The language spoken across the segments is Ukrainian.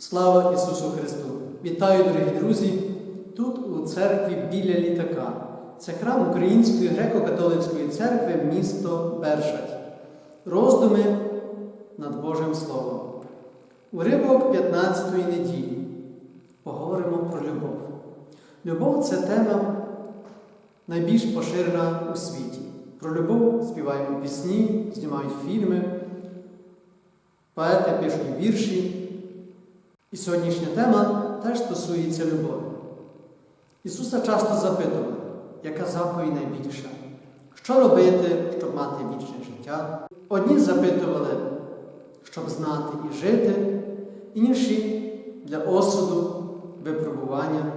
Слава Ісусу Христу! Вітаю, дорогі друзі! Тут у церкві біля літака. Це храм Української греко-католицької церкви місто Бершать. Роздуми над Божим Словом. Уривок 15-ї неділі. Поговоримо про любов. Любов це тема найбільш поширена у світі. Про любов співаємо пісні, знімають фільми, поети пишуть вірші. І сьогоднішня тема теж стосується любові. Ісуса часто запитували, яка заповідь найбільша, що робити, щоб мати вічне життя. Одні запитували, щоб знати і жити, інші для осуду, випробування.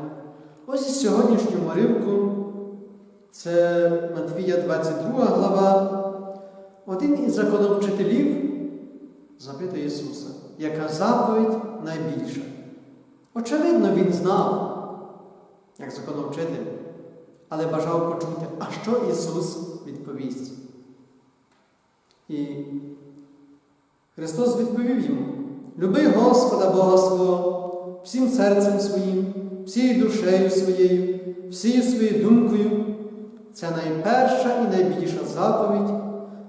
Ось із сьогоднішньому ривку це Матвія 22 глава. Один із законовчителів запитує Ісуса, яка заповідь найбільша. Очевидно, він знав, як законовчитель, але бажав почути, а що Ісус відповість. І Христос відповів йому: Люби Господа Бога свого всім серцем своїм, всією душею своєю, всією своєю думкою. Це найперша і найбільша заповідь,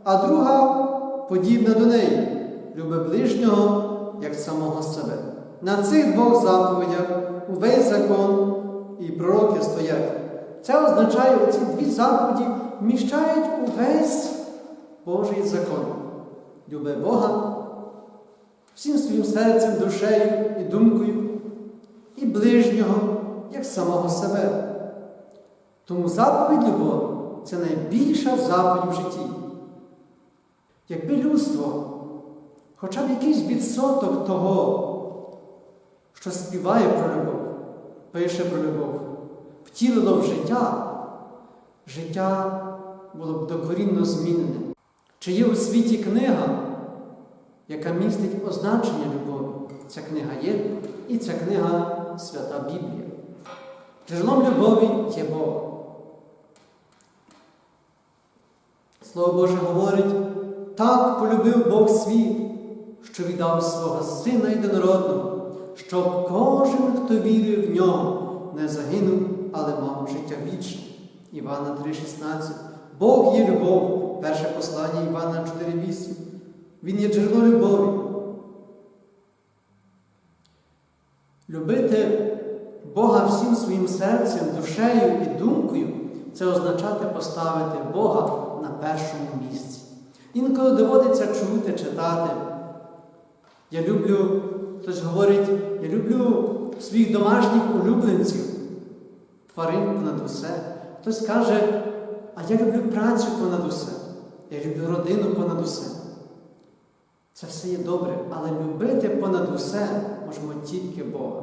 а друга подібна до неї люби ближнього як самого себе. На цих двох заповідях увесь закон і пророки стоять. Це означає, що ці дві заповіді вміщають увесь Божий закон. Люби Бога всім своїм серцем, душею і думкою, і ближнього як самого себе. Тому заповідь любові це найбільша заповідь в житті. Якби людство хоча б якийсь відсоток того, що співає про любов, пише про любов, втілило в життя, життя було б докорінно змінене. Чи є у світі книга, яка містить означення любові? Ця книга є, і ця книга Свята Біблія. Джерелом любові є Бог. Слово Боже говорить, так полюбив Бог світ, що віддав свого Сина єдинородного, щоб кожен, хто вірив в нього, не загинув, але мав життя вічне. Івана 3,16. Бог є любов, перше послання Івана 4,8. Він є джерело любові. Любити Бога всім своїм серцем, душею і думкою це означати поставити Бога на першому місці. Інколи доводиться чути, читати. Я люблю, хтось говорить, я люблю своїх домашніх улюбленців, тварин понад усе. Хтось каже, а я люблю працю понад усе, я люблю родину понад усе. Це все є добре, але любити понад усе можемо тільки Бога.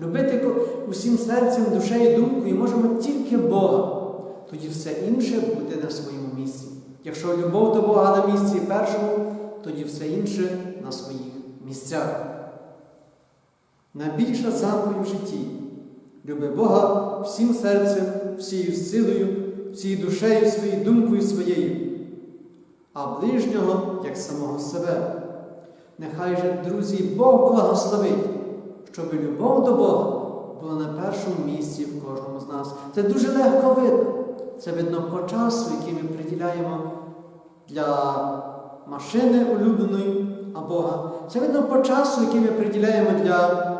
Любити усім серцем, душею думкою можемо тільки Бога. Тоді все інше буде на своєму місці. Якщо любов до Бога на місці першому, тоді все інше на своїх місцях. Найбільша заповідь в житті люби Бога всім серцем, всією силою, всією душею, своєю думкою своєю, а ближнього як самого себе. Нехай же, друзі, Бог благословить, щоб любов до Бога була на першому місці в кожному з нас. Це дуже легко видно. Це видно по часу, який ми приділяємо для машини улюбленої а Бога. Це видно по часу, який ми приділяємо для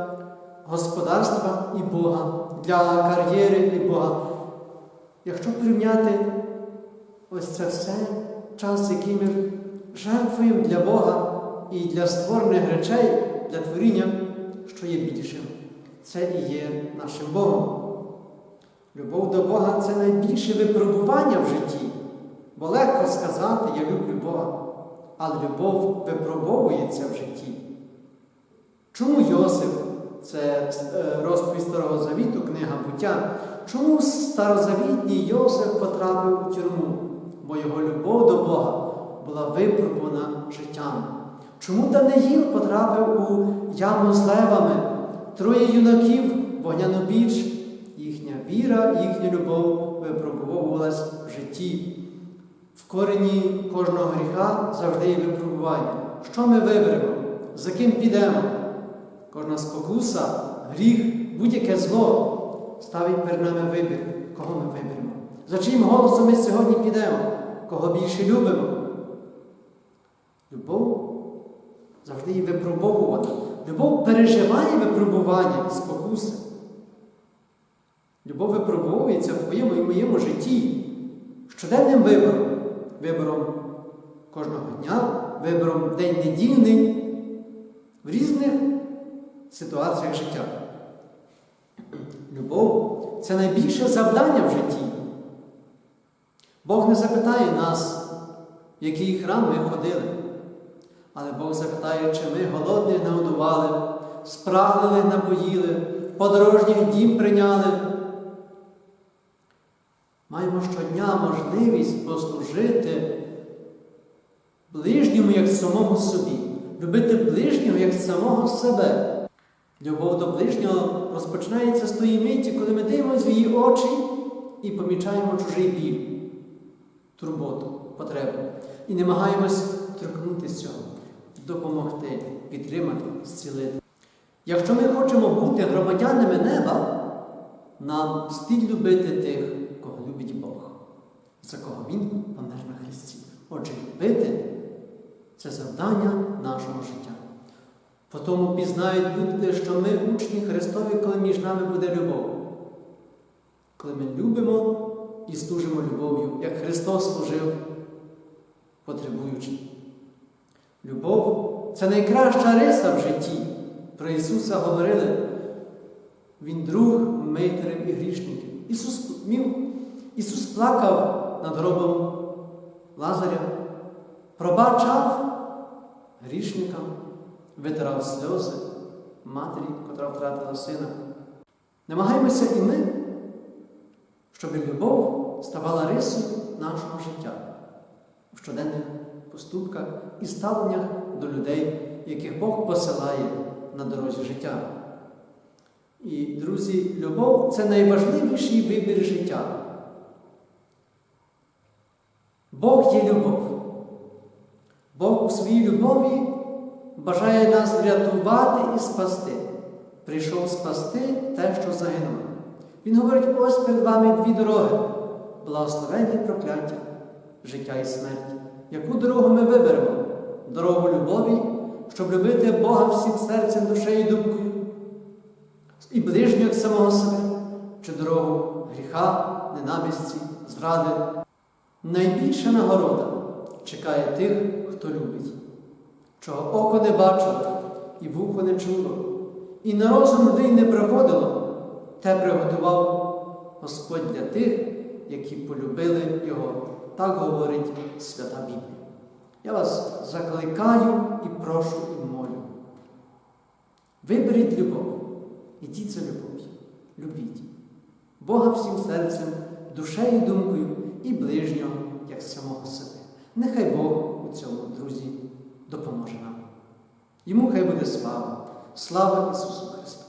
господарства і Бога, для кар'єри і Бога. Якщо порівняти ось це все, час, який ми жертвуємо для Бога і для створених речей, для творіння, що є більшим, це і є нашим Богом. Любов до Бога це найбільше випробування в житті, бо легко сказати, я люблю Бога, але любов випробовується в житті. Чому Йосиф, це розповідь Старого Завіту, книга буття, чому старозавітній Йосиф потрапив у тюрму? Бо його любов до Бога була випробувана життям. Чому Даниїл потрапив у яму з левами? Троє юнаків, вогняну піч, їхня віра, їхня любов випробовувалась в житті. Корені кожного гріха завжди є випробування. Що ми виберемо? За ким підемо? Кожна спокуса, гріх, будь-яке зло ставить перед нами вибір, кого ми виберемо. За чиїм голосом ми сьогодні підемо, кого більше любимо. Любов завжди є випробовувана. Любов переживає випробування і спокуси. Любов випробовується в твоєму і моєму житті щоденним вибором. Вибором кожного дня, вибором день недільний в різних ситуаціях життя. Любов це найбільше завдання в житті. Бог не запитає нас, в який храм ми ходили. Але Бог запитає, чи ми голодних нагодували, спраглих напоїли, подорожніх дім прийняли. Маємо щодня можливість послужити ближньому як самому собі, любити ближнього як самого себе. Любов до ближнього розпочинається з тої миті, коли ми дивимося в її очі і помічаємо чужий біль, турботу, потребу. І намагаємось торкнутися цього, допомогти, підтримати, зцілити. Якщо ми хочемо бути громадянами неба, нам слід любити тих, за кого Він помер на Христі. Отже, любити це завдання нашого життя. По тому пізнають люди, що ми учні Христові, коли між нами буде любов. Коли ми любимо і служимо любов'ю, як Христос служив потребуючим. Любов це найкраща риса в житті. Про Ісуса говорили. Він друг митерів і грішників. Ісус мів, Ісус плакав над гробом Лазаря, пробачав грішникам, витирав сльози матері, котра втратила сина. Намагаємося і ми, щоб любов ставала рисою нашого життя в щоденних поступках і ставленнях до людей, яких Бог посилає на дорозі життя. І, друзі, любов це найважливіший вибір життя. Бог є любов. Бог у своїй любові бажає нас врятувати і спасти. Прийшов спасти те, що загинуло. Він говорить, ось перед вами дві дороги, благословення і прокляття, життя і смерть. Яку дорогу ми виберемо? Дорогу любові, щоб любити Бога всім серцем, душею і думкою і ближнього як самого себе, чи дорогу гріха, ненависті, зради. Найбільша нагорода чекає тих, хто любить, чого око не бачило, і вухо не чуло, і на розум людей не приходило, те приготував Господь для тих, які полюбили Його. Так говорить Свята Біблія. Я вас закликаю і прошу і молю. Виберіть любов. Ідіть за любов'ю, любіть Бога всім серцем, душею, і думкою і ближнього, як самого себе. Нехай Бог у цьому, друзі, допоможе нам. Йому хай буде слава, слава Ісусу Христу!